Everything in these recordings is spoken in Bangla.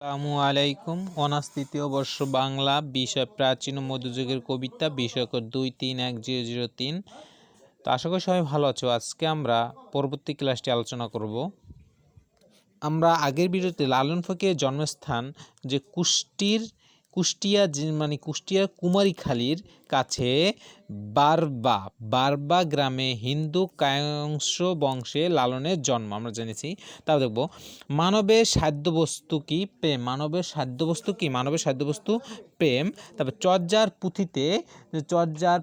আসসালামু আলাইকুম। অনার্স তৃতীয় বর্ষ বাংলা বিষয় প্রাচীন ও মধ্যযুগের কবিতা বিষয়ক দুই তিন এক জিরো জিরো তিন। তো আশা করি সবাই ভালো আছো। আজকে আমরা পরবর্তী ক্লাসটি আলোচনা করব। আমরা আগের ভিডিওতে লালন ফকিরের জন্মস্থান যে কুষ্টির কুষ্টিয়া মানে কুষ্টিয়ার কুমারীখালীর কাছে বারবা বারবা গ্রামে হিন্দু কায়ংশ বংশে লালনের জন্ম, আমরা জেনেছি। তাও দেখব মানবের সাধ্যবস্তু কি প্রেম? মানবের সাধ্যবস্তু কি? মানবের সাধ্যবস্তু প্রেম। তারপর চর্যার পুঁথিতে, চর্যার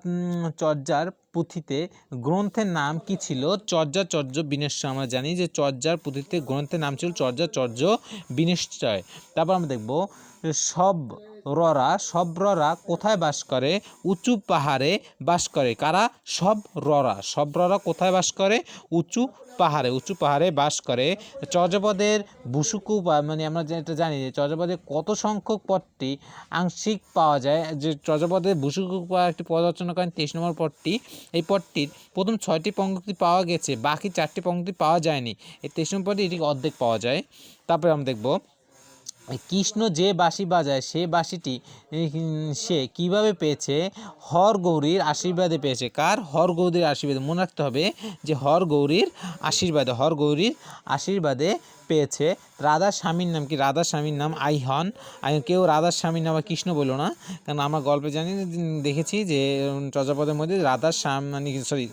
চর্যার পুঁথিতে গ্রন্থের নাম কি ছিল? চর্যাচর্য বিনিশ্চয়। আমরা জানি যে চর্যার পুঁথিতে গ্রন্থের নাম ছিল চর্যাচর্য বিনিশ্চয়। তারপর আমরা দেখব, সব ররা সব ররা কোথায় বাস করে? উঁচু পাহাড়ে বাস করে। কারা? সব ররা। সব ররা কোথায় বাস করে? উঁচু পাহাড়ে, উঁচু পাহাড়ে বাস করে। চর্যাপদের বুসুকু মানে আমরা যেটা জানি যে চর্যাপদের কত সংখ্যক পদটি আংশিক পাওয়া যায়, যে চর্যাপদের বুসুকু একটি পদ রচনা করেন তেইশ নম্বর পদটি। এই পদটির প্রথম ছয়টি পঙ্ক্তি পাওয়া গেছে, বাকি চারটি পঙ্ক্তি পাওয়া যায়নি। এই তেইশ নম্বর পদে এটি অর্ধেক পাওয়া যায়। তারপরে আমরা দেখব কৃষ্ণ যে বাঁশি বাজায়, সে বাঁশিটি সে কীভাবে পেয়েছে? হর গৌরীর আশীর্বাদে পেয়েছে। কার? হর গৌরীর আশীর্বাদে। মনে রাখতে হবে যে হর গৌরীর আশীর্বাদে, হর গৌরীর আশীর্বাদে পেয়েছে। রাধার স্বামীর নাম কি? রাধার স্বামীর নাম আইহন। আই কেউ রাধার স্বামীর নাম আবার কৃষ্ণ বলল না। কারণ আমরা গল্পে জানি দেখেছি যে চর্যাপদের মধ্যে রাধার স্বাম মানে সরি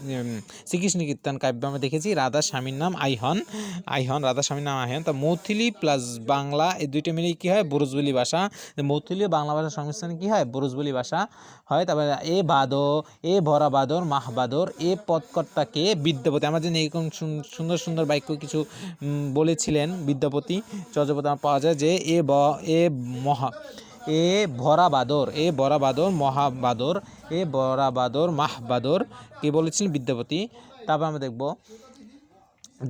শ্রীকৃষ্ণ কীর্তন কাব্যে আমরা দেখেছি রাধার স্বামীর নাম আইহন। আইহন রাধার স্বামীর নাম আইহন। তা মৌথিলি প্লাস বাংলা এই দুইটা মিলিয়ে কী হয়? বুরুজবলি ভাষা। মৌথিলি বাংলা ভাষার সংমিশ্রণে কী হয়? বুরুজবলি ভাষা হয়। তারপরে এ বাদো এ ভরা বাদর মাহ বাদর এ পদকর্তাকে বিদ্যাপতি। আমার জন্য এরকম সুন- সুন্দর সুন্দর বাক্য কিছু উম, বলেছিলেন বিদ্যাপতি চর্যাপতি আমার পাওয়া যায় যে এ ব, এ মহা, এ ভরা বাদর এ বরা বাদর মহাবাদর, এ বরা বাদর মাহবাদর কে বলেছিলেন বিদ্যাপতি। তারপর আমরা দেখব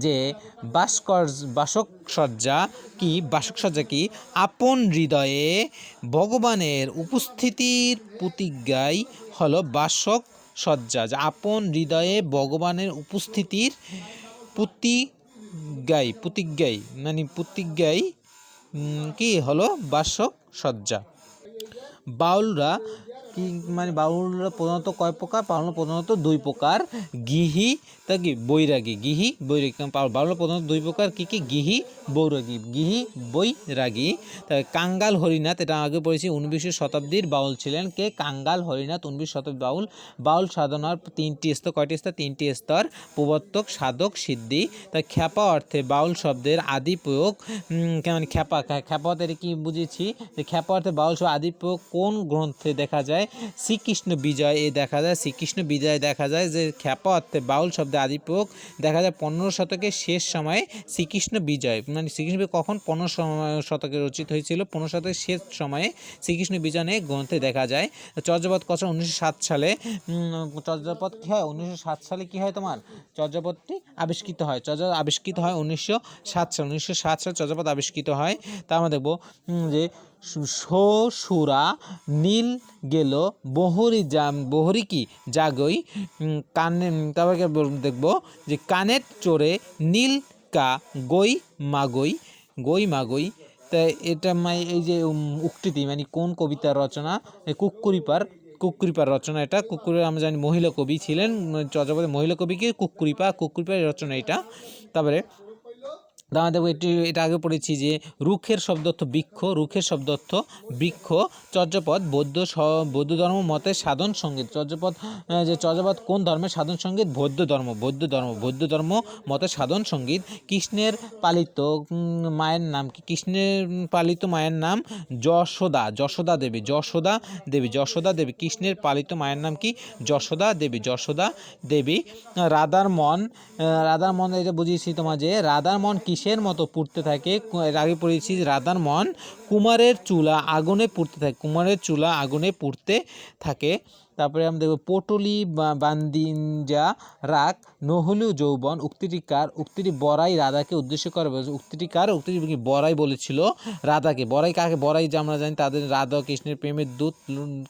যে বাসকর বাসক সজ্জা কি বাসক সজ্জা কি? আপন হৃদয়ে ভগবানের উপস্থিতির প্রতিজ্ঞাই হলো বাসক সজ্জা যে আপন হৃদয়ে ভগবানের উপস্থিতির প্রতিজ্ঞাই প্রতিজ্ঞাই মানে প্রতিজ্ঞাই কি হলো? বাসক সজ্জা। বাউলরা কি মানে বাউলরা প্রধানত কয় প্রকার? বাউলরা প্রধানত দুই প্রকার। গিহি, তা কি? বৈরাগী। গিহি, বৈরাগী। বাউলরা প্রধানত দুই প্রকার। কি কি? গিহি, বৈরাগী। গিহি, বৈরাগী। তা কাঙ্গাল হরিনাথ, এটা আগে পড়েছি, উনবিংশ শতাব্দীর বাউল ছিলেন কে? কাঙ্গাল হরিনাথ, উনবিংশ শতাব্দী বাউল। বাউল সাধনার তিনটি স্তর, কয়টি স্তর? তিনটি স্তর। প্রবর্তক, সাধক, সিদ্ধি। তা খ্যাপা অর্থে বাউল শব্দের আদি প্রয়োগ। কেমন? খ্যাপা। খ্যাপা অর্থে কি বুঝেছি? যে খ্যাপা অর্থে বাউল শব্দ আদি প্রয়োগ কোন গ্রন্থে দেখা যায়? শ্রীকৃষ্ণ বিজয়। এ দেখা যায়, শ্রীকৃষ্ণ বিজয় দেখা যায় যে খ্যাপা অর্থে বাউল শব্দে আদি প্রয়োগ দেখা যায় পনেরো শতকের শেষ সময়ে শ্রীকৃষ্ণ বিজয়। মানে শ্রীকৃষ্ণ কখন পনেরো শতকে রচিত হয়েছিল? পনেরো শতকের শেষ সময়ে শ্রীকৃষ্ণ বিজয় নিয়ে গ্রন্থে দেখা যায়। চর্যাপদ কচা উনিশশো সাত সালে। চর্যাপদ কী হয়? উনিশশো সাত সালে কী হয় তোমার? চর্যাপদটি আবিষ্কৃত হয়। চর্যা আবিষ্কৃত হয় উনিশশো সাত সাল। উনিশশো সাত সালে চর্যাপদ আবিষ্কৃত হয়। তা আমরা দেখব যে সুরা নীল গেল, বহরি জাম, বহরি কি? জাগই কানে, তারপরে দেখব যে কানের চোরে নীল কা, গই মাগই গই মাগই। তা এটা মা- এই যে উক্তিটি মানে কোন কবিতার রচনা? এই কুক্কুরিপার কুকুরিপার রচনা এটা। কুকুরি আমরা জানি, মহিলা কবি ছিলেন চর্যাপদের মহিলা কবিকে কুকুরিপা কুকুরিপার রচনা এটা। তারপরে দাঁড়া দেখব এটি আগে পড়েছি যে রুখের শব্দার্থ বৃক্ষ, রুখের শব্দার্থ বৃক্ষ, চর্যপদ, বৌদ্ধ বৌদ্ধ ধর্ম মতে সাধন সংগীত, চর্যপদ যে চর্যাপদ কোন ধর্মের সাধন সংগীত? বৌদ্ধ ধর্ম বৌদ্ধ ধর্ম বৌদ্ধ ধর্ম মতে সাধন সংগীত, কৃষ্ণের পালিত মায়ের নাম কি? কৃষ্ণের পালিত মায়ের নাম যশোদা যশোদা দেবী যশোদা দেবী যশোদা দেবী, কৃষ্ণের পালিত মায়ের নাম কি? যশোদা দেবী যশোদা দেবী, রাধার মন রাধার মন এটা বুঝিয়েছি তোমার যে, রাধার মন কিসের মতো পুড়তে থাকে। এর আগে পড়েছি রাধার মন কুমারের চুলা আগুনে পুড়তে থাকে, কুমারের চুলা আগুনে পুড়তে থাকে। তারপরে আমরা দেখব পটলি, বা- বান্দিঞ্জা রাগ, নহলু যৌবন, উক্তিটি কার? উক্তিটি বড়াই রাধাকে উদ্দেশ্য করে উক্তিটি কার? উক্তিটি বড়াই বলেছিল? রাধাকে। বড়াই কাকে? বড়াই যে আমরা জানি তাদের রাধা কৃষ্ণের প্রেমের দূত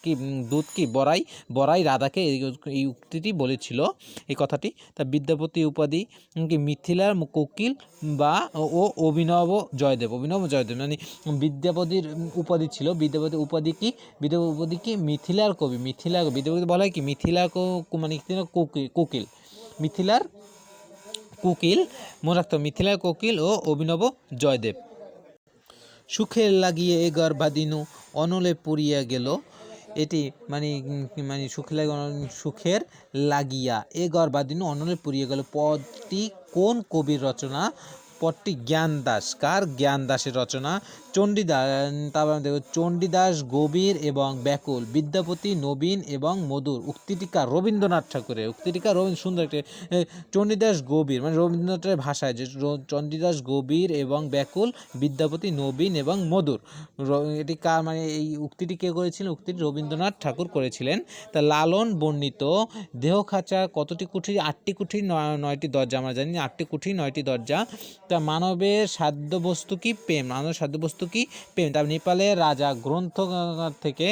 কি দূত কি? বড়াই বড়াই রাধাকে এই উক্তিটি বলেছিল, এই কথাটি। তা বিদ্যাপতি উপাধি কি মিথিলার কোকিল, বা ও অভিনব জয়দেব। অভিনব জয়দেব মানে বিদ্যাপতির উপাধি ছিল। বিদ্যাপতি উপাধি কি? বিদ্যাপতি উপাধি কি? মিথিলার কবি। মিথিলা বিদ্যাপতি বলা হয় কি, মিথিলা মানে কোকিল মিথিলার কোকিল, মনে রাখতে মিথিলার কোকিল ও অভিনব জয়দেব। সুখে লাগিয়ে এ গর্ভাদিনু অনলে পড়িয়া গেল। এটি মানে মানে লাগি, সুখের লাগিয়া এ গর্ভাদিনু অনলে পড়িয়া গেল। পদটি কোন কবির রচনা? পদটি জ্ঞানদাস। কার জ্ঞানদাসের রচনা? চণ্ডীদাস তারপর দেখব চণ্ডীদাস, গভীর এবং ব্যাকুল, বিদ্যাপতি, নবীন এবং মধুর উক্তিটি কার রবীন্দ্রনাথ ঠাকুরের উক্তিটি কার রবীন্দ্র, সুন্দর একটি চণ্ডীদাস, গভীর মানে রবীন্দ্রনাথের ভাষায় যে চণ্ডীদাস, গভীর এবং ব্যাকুল, বিদ্যাপতি, নবীন এবং মধুর এটি কার মানে এই উক্তিটি কে করেছিলেন উক্তিটি রবীন্দ্রনাথ ঠাকুর করেছিলেন। তা লালন বর্ণিত, দেহ খাঁচা কতটি কুঠি আটটি কুঠি নয়- নয়টি দরজা, আমরা জানি আটটি কুঠি নয়টি দরজা। তা মানবের সাধ্য বস্তু কি? প্রেম, মানবের সাধ্য বস্তু কি? তারপর নেপালের রাজা গ্রন্থ থেকে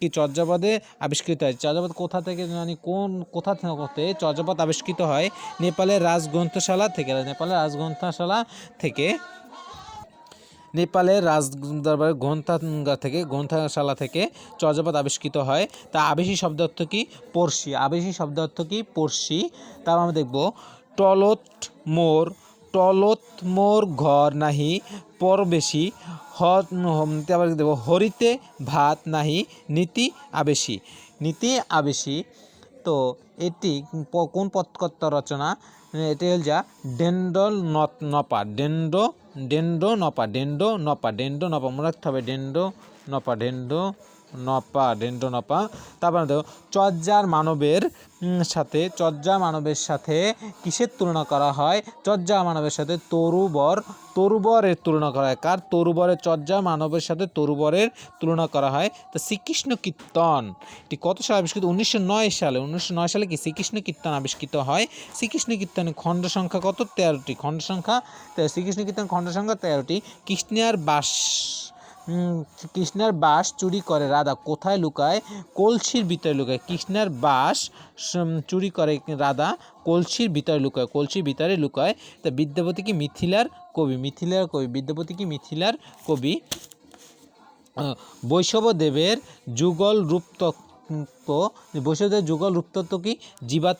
কি চর্যাপদে আবিষ্কৃত হয়? চর্যাপদ কোথা থেকে মানে কোন, কোথা থেকে চর্যাপদ আবিষ্কৃত হয়? নেপালের রাজগ্রন্থশালা থেকে। নেপালের রাজগ্রন্থশালা থেকে, নেপালের রাজ দরবারের গ্রন্থাগার থেকে গ্রন্থশালা থেকে চর্যাপদ আবিষ্কৃত হয়। তা আবেশী শব্দ অর্থ কি? পড়শি। আবেশী শব্দ অর্থ কি? পড়শি। তারপর আমরা দেখব টলত মোর টলত মোর ঘর নাহি পরবেশি হম, দেব। হরিতে ভাত নাহি নীতি আবেশী। নীতি আবেশী তো এটি কোন পথকর্তা রচনা? এটি হল যা ডেন্ডল নপা ডেন্ডো ডেন্ডো নপা ডেন্ডো নপা ডেন্ডো নপা মনে রাখতে হবে ডেন্ডো নপা ডেন্ডো নপা ডেন্ডো নপা। তারপরে দেখো, চর্যার মানবের সাথে চর্যা মানবের সাথে কিসের তুলনা করা হয়? চর্যা মানবের সাথে তরুবর, তরুবরের তুলনা করা হয়। কার তরুবরের চর্যা মানবের সাথে তরুবরের তুলনা করা হয়? তো শ্রীকৃষ্ণ কীর্তন। এটি কত সালে আবিষ্কৃত? উনিশশো নয় সালে। উনিশশো নয় সালে কি শ্রীকৃষ্ণ কীর্তন আবিষ্কৃত হয়? শ্রীকৃষ্ণ কীর্তনের খণ্ড সংখ্যা কত? তেরোটি। খণ্ড সংখ্যা শ্রীকৃষ্ণ কীর্তন খণ্ড সংখ্যা তেরোটি। কৃষ্ণের বাস কৃষ্ণের বাস চুরি করে, রাধা, কোথায় লুকায়? কলসির ভিতরে লুকায়। কৃষ্ণের বাস চুরি করে, রাধা, কলসির ভিতরে লুকায়, কলসির ভিতরে লুকায়। তা বিদ্যাপতি কি মিথিলার কবি? মিথিলার কবি, বিদ্যাপতি কি মিথিলার কবি? বৈষবদেবের যুগল রূপতত্ত্ব, বৈষ্ণবদেবের যুগল রূপতত্ত্ব কি? জীবাত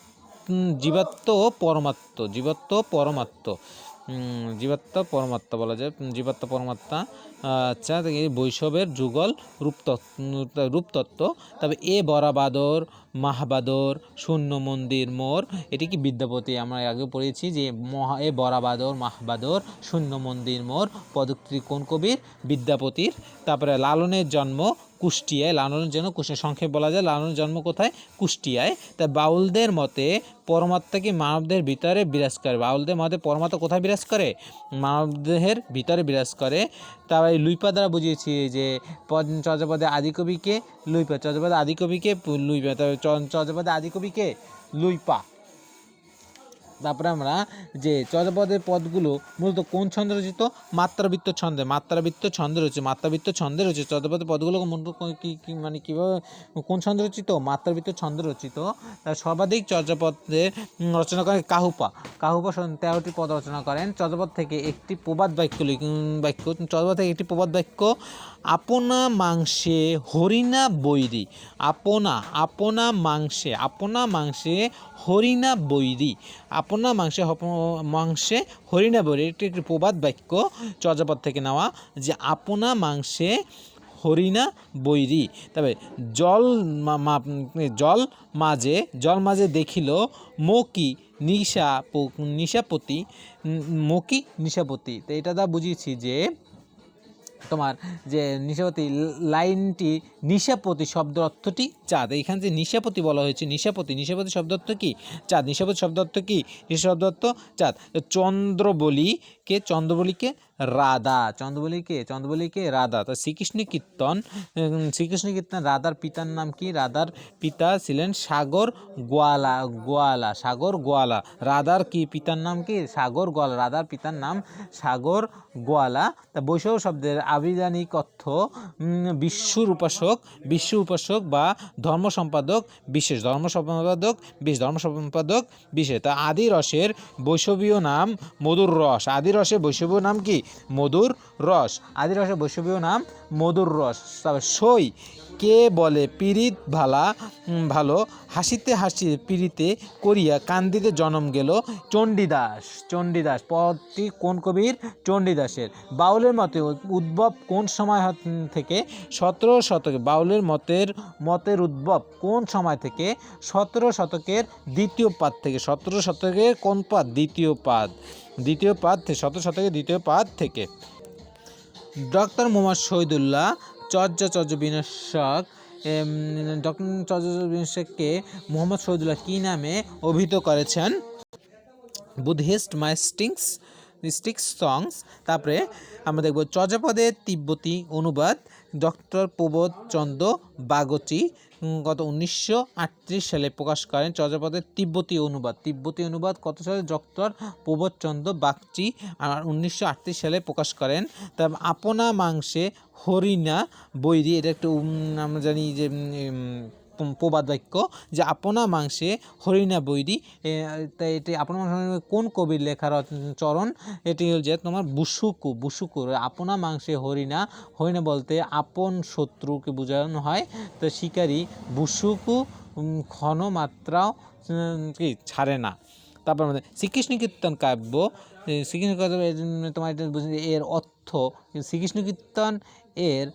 জীবাত্ম পরমাত্ম জীবাত্ম পরমাত্ম। জীবাত্ম পরমাত্মা বলা যায়। জীবাত্ম পরমাত্মা আচ্ছা বৈষ্ণবের যুগল রূপতত্ত্ব রূপতত্ত্ব। তবে এ বরাবাদর, মাহবাদর, শূন্য মন্দির মোর, এটি কি বিদ্যাপতি? আমরা আগে পড়েছি যে মহা, এ বরাবাদর, মাহবাদর, শূন্য মন্দির মোর, পদকটি কোন কবির? বিদ্যাপতির। তারপরে লালনের জন্ম কুষ্টিয়ায় লালনের জন্য কুষ্টিয়া, সংক্ষেপ বলা যায় লালনের জন্ম কোথায়? কুষ্টিয়ায়। তা বাউলদের মতে পরমাত্মা কি মানবদের ভিতরে বিরাজ করে? বাউলদের মতে পরমাত্মা কোথায় বিরাজ করে? মানবদেহের ভিতরে বিরাজ করে। তারপরে লুইপা দ্বারা বুঝিয়েছি যে পদ- চর্যাপদের আদিকবিকে লুইপা। চর্যাপদের আদিকবিকে লুইপা। তবে চ- চর্যাপদের আদিকবিকে লুইপা। তারপরে আমরা যে চর্যাপদের পদগুলো মূলত কোন ছন্দে রচিত? মাত্রাবৃত্ত ছন্দে। মাত্রাবৃত্ত ছন্দে রয়েছে। মাত্রাবৃত্ত ছন্দে রয়েছে। চর্যাপদের পদগুলো মূলত মানে কীভাবে কোন ছন্দে রচিত? মাত্রাবৃত্ত ছন্দে রচিত। তার সর্বাধিক চর্যাপদের রচনা করেন কাহুপা। কাহুপা তেরোটি পদ রচনা করেন। চর্যাপদ থেকে একটি প্রবাদ বাক্য বাক্য চর্যাপদ থেকে একটি প্রবাদ বাক্য আপনা মাংসে হরিণা বৈরি। আপনা আপনা মাংসে আপনা মাংসে হরিণা বৈরি। আপনা মাংসে মাংসে হরিণা বৈরি। এটি একটি প্রবাদ বাক্য চর্যাপদ থেকে নেওয়া যে আপনা মাংসে হরিণা বৈরি। তবে জল জল মাঝে জল মাঝে দেখিল মকি নিশা নিশাপতি মকি নিশাপতি। তো এটা দা বুঝিয়েছি যে তোমার যে নিশাপতি লাইনটি নিশাপতি শব্দ অর্থটি চাঁদ। এইখানে যে নিশাপতি বলা হয়েছে, নিশাপতি নিশাপতি শব্দ অর্থ কি? চাঁদ। নিশাপতি শব্দ অর্থ কি? নিশা শব্দ অর্থ চাঁদ। তো চন্দ্র বলি কে চন্দ্রবলীকে রাধা, চন্দ্রবলিকে চন্দ্রবলিকে রাধা। তা শ্রীকৃষ্ণ কীর্তন শ্রীকৃষ্ণ কীর্তন, রাধার পিতার নাম কি? রাধার পিতা ছিলেন সাগর গোয়ালা গোয়ালা, সাগর গোয়ালা। রাধার কি পিতার নাম কি? সাগর গোয়ালা। রাধার পিতার নাম সাগর গোয়ালা। তা বৈষ্ণব শব্দের আবিধানিক অর্থ বিশ্বর উপাসক বিশ্ব উপাসক বা ধর্ম সম্পাদক, বিশেষ ধর্ম সম্পাদক বিশ ধর্ম সম্পাদক, বিশেষ, তা আদি রসের বৈষবীয় নাম মধুর রস। আদি রসের বৈষবীয় নাম কি? মধুর রস। আদি রসের বৈষবীয় নাম মধুর রস। তারপর সই কে বলে পীড়িত ভালা? ভালো। হাসিতে হাসি পীড়িতে করিয়া কান্দিতে জন্ম গেল চণ্ডীদাস। চণ্ডীদাস, পদটি কোন কবির? চণ্ডীদাসের। বাউলের মতে উদ্ভব কোন সময় থেকে? সতেরো শতকে। বাউলের মতের মতের উদ্ভব কোন সময় থেকে? সতেরো শতকের দ্বিতীয় পাদ থেকে। সতেরো শতকের কোন পাদ? দ্বিতীয় পাদ। দ্বিতীয় পাদ সতেরো শতকের দ্বিতীয় পাদ থেকে। ডক্টর মোহাম্মদ শহীদুল্লাহ, চর্যা চর্য বিনাশক ডক্টর চর্য বিনাশককে মোহাম্মদ শহীদুল্লাহ কী নামে অভিহিত করেছেন? বুদ্ধিস্ট মাইস্টিংস স্টিক্স সংস তারপরে আমরা দেখব চর্যাপদের তিব্বতী অনুবাদ, ডক্টর প্রবোধ চন্দ্র বাগচি গত উনিশশো আটত্রিশ সালে প্রকাশ করেন চর্যাপদের তিব্বতী অনুবাদ। তিব্বতী অনুবাদ কত সালে? ডক্টর প্রবোধ চন্দ্র বাগচি আর উনিশশো আটত্রিশ সালে প্রকাশ করেন। তারপর আপনা মাংসে হরিণা বৈরি, এটা একটু আমরা জানি যে উম, প্রবাদ বাক্য যে আপনা মাংসে হরিণা বৈরি এটি আপনা মাংসে কোন কবির লেখা রচ- চরণ? এটি যে তোমার বুসুকু বুসুকু আপনা মাংসে হরিণা হরিণা বলতে আপন শত্রুকে বোঝানো হয়। তো শিকারী বুসুকু ক্ষণ মাত্রাও কি ছাড়ে না। তারপর আমাদের শ্রীকৃষ্ণ কীর্তন কাব্য শ্রীকৃষ্ণ জন্য তোমার এটা এর অর্থ শ্রীকৃষ্ণ কীর্তন এর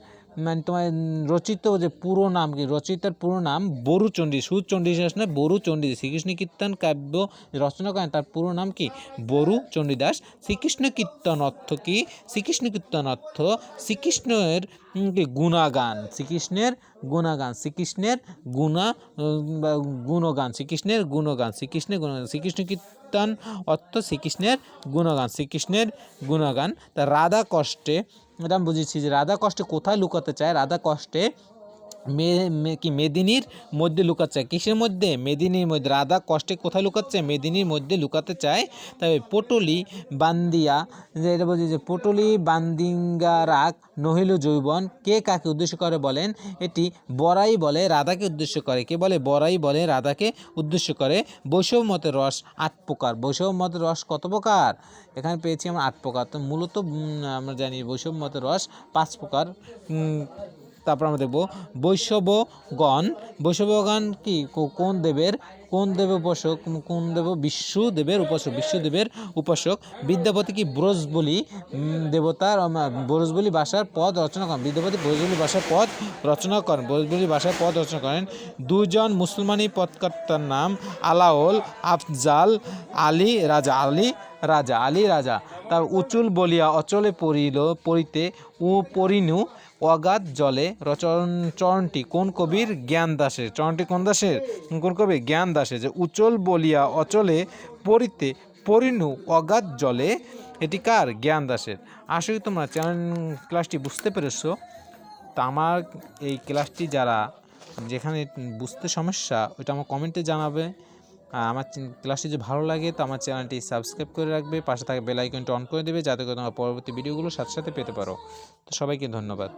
মানে তোমার রচিত যে পুরো নাম কি, রচিতার পুরো নাম বরুচণ্ডী, সুচণ্ডী দাস না, বরুচণ্ডী শ্রীকৃষ্ণ কীর্তন কাব্য রচনা করেন, তার পুরো নাম কি? বরু চণ্ডীদাস শ্রীকৃষ্ণ কীর্তন অর্থ কি? শ্রীকৃষ্ণ কীর্তন অর্থ শ্রীকৃষ্ণের গুণাগান শ্রীকৃষ্ণের গুণাগান, শ্রীকৃষ্ণের গুণা গুণগান, শ্রীকৃষ্ণের গুণগান শ্রীকৃষ্ণের গুণগান, শ্রীকৃষ্ণ কীর্তন অর্থ শ্রীকৃষ্ণের গুণগান শ্রীকৃষ্ণের গুণগান। তা রাধা কষ্টে এটা আমি বুঝেছি যে রাধা কষ্টে কোথায় লুকাতে চায়? রাধা কষ্টে মে কি মেদিনীর মধ্যে লুকাতে চায় কিসের মধ্যে? মেদিনীর মধ্যে। রাধা কষ্টে কোথায় লুকাচ্ছে? মেদিনীর মধ্যে লুকাতে চায়। তবে পটলি, বান্দিয়া, যে এটা বলছি যে পটলি, বান্দিঙ্গা, রাগ, নহিল যৌবন, কে কাকে উদ্দেশ্য করে বলেন? এটি বড়াই বলে, রাধাকে উদ্দেশ্য করে। কে বলে? বড়াই বলে, রাধাকে উদ্দেশ্য করে। বৈষ্ণব মতের রস, আট প্রকার। বৈষ্ণব মতের রস কত প্রকার? এখানে পেয়েছি আমরা আট প্রকার। তো মূলত আমরা জানি বৈষ্ণব মতের রস পাঁচ প্রকার। তারপর আমরা দেখব বৈষবগণ বৈষ্ণবগণ কি? কোন দেবের? কোন দেব উপাসক? কোন দেব? বিষ্ণুদেবের উপাসক। বিষ্ণুদেবের উপাসক। বিদ্যাপতি কি? ব্রজবলি। দেবতার ব্রজবলি ভাষার পদ রচনা করেন। বিদ্যাপতি ব্রজবলি ভাষার পদ রচনা করেন। ব্রজবলি ভাষার পদ রচনা করেন। দুজন মুসলমানি পদকর্তার নাম আলাওল আফজাল, আলী, রাজা। আলী রাজা। আলী, রাজা। তার উচুল বলিয়া অচলে পড়িল, পড়িতে ও পরিনু অগাধ জলে রচন, চরণটি কোন কবির জ্ঞান দাসের চরণটি কোন দাসের? কোন কবি জ্ঞান দাসের যে উচল বলিয়া অচলে পড়িতে পরিনু অগাধ জলে, এটি কার জ্ঞান দাসের? করি তোমরা চ্যানেল ক্লাসটি বুঝতে পেরেছ। তা আমার এই ক্লাসটি যারা, যেখানে বুঝতে সমস্যা, ওইটা আমার কমেন্টে জানাবে। আমার ক্লাসটি যদি ভালো লাগে, তো আমার চ্যানেলটি সাবস্ক্রাইব করে রাখবে, পাশে থাকা বেল আইকনটি অন করে দেবে, যাতে করে তোমরা পরবর্তী ভিডিওগুলো সাথে সাথে পেতে পারো। তো সবাইকে ধন্যবাদ।